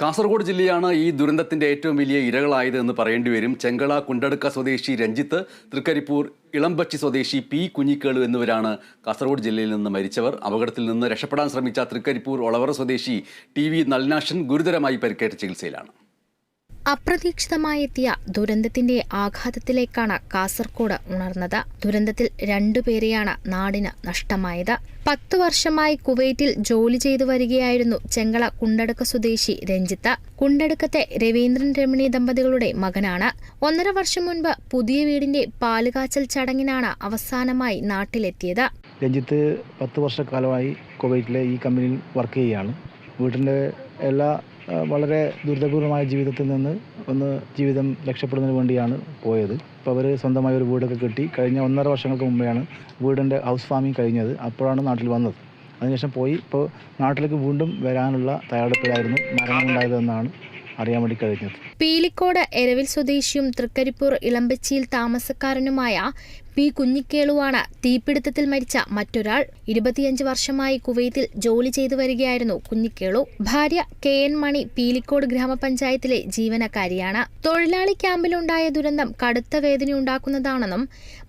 കാസർഗോഡ് ജില്ലയാണ് ഈ ദുരന്തത്തിന്റെ ഏറ്റവും വലിയ ഇരകളായത് എന്ന് പറയേണ്ടി വരും. ചെങ്കള കുണ്ടടുക്ക സ്വദേശി രഞ്ജിത്ത് തൃക്കരിപ്പൂർ ഇളമ്പച്ചി സ്വദേശി പി കുഞ്ഞിക്കേളു എന്നിവരാണ് കാസർഗോഡ് ജില്ലയിൽ നിന്ന് മരിച്ചവർ. അപകടത്തിൽ നിന്ന് രക്ഷപ്പെടാൻ ശ്രമിച്ച തൃക്കരിപ്പൂർ ഒളവറ സ്വദേശി ടി വി നളിനാശൻ ഗുരുതരമായി പരിക്കേറ്റ ചികിത്സയിലാണ്. അപ്രതീക്ഷിതമായെത്തിയ ദുരന്തത്തിന്റെ ആഘാതത്തിലേക്കാണ് കാസർകോട് ഉണർന്നത്. ദുരന്തത്തിൽ രണ്ടുപേരെയാണ് നാടിന് നഷ്ടമായത്. പത്തു വർഷമായി കുവൈറ്റിൽ ജോലി ചെയ്തു വരികയായിരുന്നു ചെങ്കള കുണ്ടടുക്ക സ്വദേശി രഞ്ജിത്ത്. കുണ്ടടുക്കത്തെ രവീന്ദ്രൻ രമണി ദമ്പതികളുടെ മകനാണ്. ഒന്നര വർഷം മുൻപ് പുതിയ വീടിന്റെ പാലുകാച്ചൽ ചടങ്ങിനാണ് അവസാനമായി നാട്ടിലെത്തിയത്. രഞ്ജിത്ത് പത്ത് വർഷക്കാലമായി കുവൈറ്റിലെ ഈ കമ്പനിയിൽ വർക്ക് ചെയ്യുകയാണ്. വീട്ടിന്റെ എല്ലാ വളരെ ദുരിതപൂർവമായ ജീവിതത്തിൽ നിന്ന് ഒന്ന് ജീവിതം രക്ഷപ്പെടുന്നതിന് വേണ്ടിയാണ് പോയത്. അപ്പോൾ അവർ സ്വന്തമായി ഒരു വീടൊക്കെ കെട്ടി കഴിഞ്ഞ ഒന്നര വർഷങ്ങൾക്ക് മുമ്പെയാണ് വീടിന്റെ ഹൗസ് ഫാമിംഗ് കഴിഞ്ഞത്. അപ്പോഴാണ് നാട്ടിൽ വന്നത്. അതിനുശേഷം പോയി ഇപ്പോൾ നാട്ടിലേക്ക് വീണ്ടും വരാനുള്ള തയ്യാറെടുപ്പിലായിരുന്നു മരണമുണ്ടായതെന്നാണ് അറിയാൻ വേണ്ടി കഴിഞ്ഞത്. പീലിക്കോട് എരവിൽ സ്വദേശിയും തൃക്കരിപ്പൂർ ഇളമ്പച്ചിയിൽ താമസക്കാരനുമായ പി കുഞ്ഞിക്കേളുവാണ് തീപിടുത്തത്തിൽ മരിച്ച മറ്റൊരാൾ. ഇരുപത്തിയഞ്ച് വർഷമായി കുവൈത്തിൽ ജോലി ചെയ്തു വരികയായിരുന്നു കുഞ്ഞിക്കേളു. ഭാര്യ കെ എൻ മണി പീലിക്കോട് ഗ്രാമപഞ്ചായത്തിലെ ജീവനക്കാരിയാണ്. തൊഴിലാളി ക്യാമ്പിലുണ്ടായ ദുരന്തം കടുത്ത വേദനയുണ്ടാക്കുന്നതാണെന്നും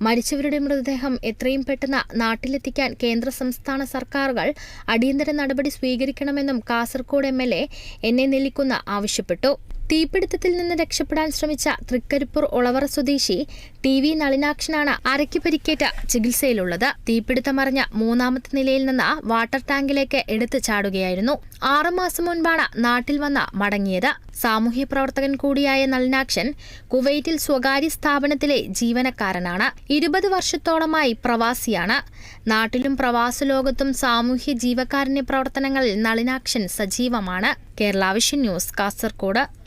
മരിച്ചവരുടെ മൃതദേഹം എത്രയും പെട്ടെന്ന് നാട്ടിലെത്തിക്കാൻ കേന്ദ്ര സംസ്ഥാന സർക്കാരുകൾ അടിയന്തര നടപടി സ്വീകരിക്കണമെന്നും കാസർകോട് എം എൽ എ എന്നെ നെല്ലിക്കുന്ന ആവശ്യപ്പെട്ടു. തീപിടുത്തത്തിൽ നിന്ന് രക്ഷപ്പെടാൻ ശ്രമിച്ച തൃക്കരിപ്പൂർ ഒളവറ സ്വദേശി ടി വി നളിനാക്ഷനാണ് അരയ്ക്ക് പരിക്കേറ്റ ചികിത്സയിലുള്ളത്. തീപിടുത്തമറിഞ്ഞ മൂന്നാമത്തെ നിലയിൽ നിന്ന് വാട്ടർ ടാങ്കിലേക്ക് എടുത്തു ചാടുകയായിരുന്നു. ആറുമാസം മുൻപാണ് നാട്ടിൽ വന്ന മടങ്ങിയത്. സാമൂഹ്യ പ്രവർത്തകൻ കൂടിയായ നളിനാക്ഷൻ കുവൈറ്റിൽ സ്വകാര്യ സ്ഥാപനത്തിലെ ജീവനക്കാരനാണ്. ഇരുപത് വർഷത്തോളമായി പ്രവാസിയാണ്. നാട്ടിലും പ്രവാസ ലോകത്തും സാമൂഹ്യ ജീവകാരുണ്യ പ്രവർത്തനങ്ങളിൽ നളിനാക്ഷൻ സജീവമാണ്. കേരളാവിഷൻ ന്യൂസ് കാസർകോട്.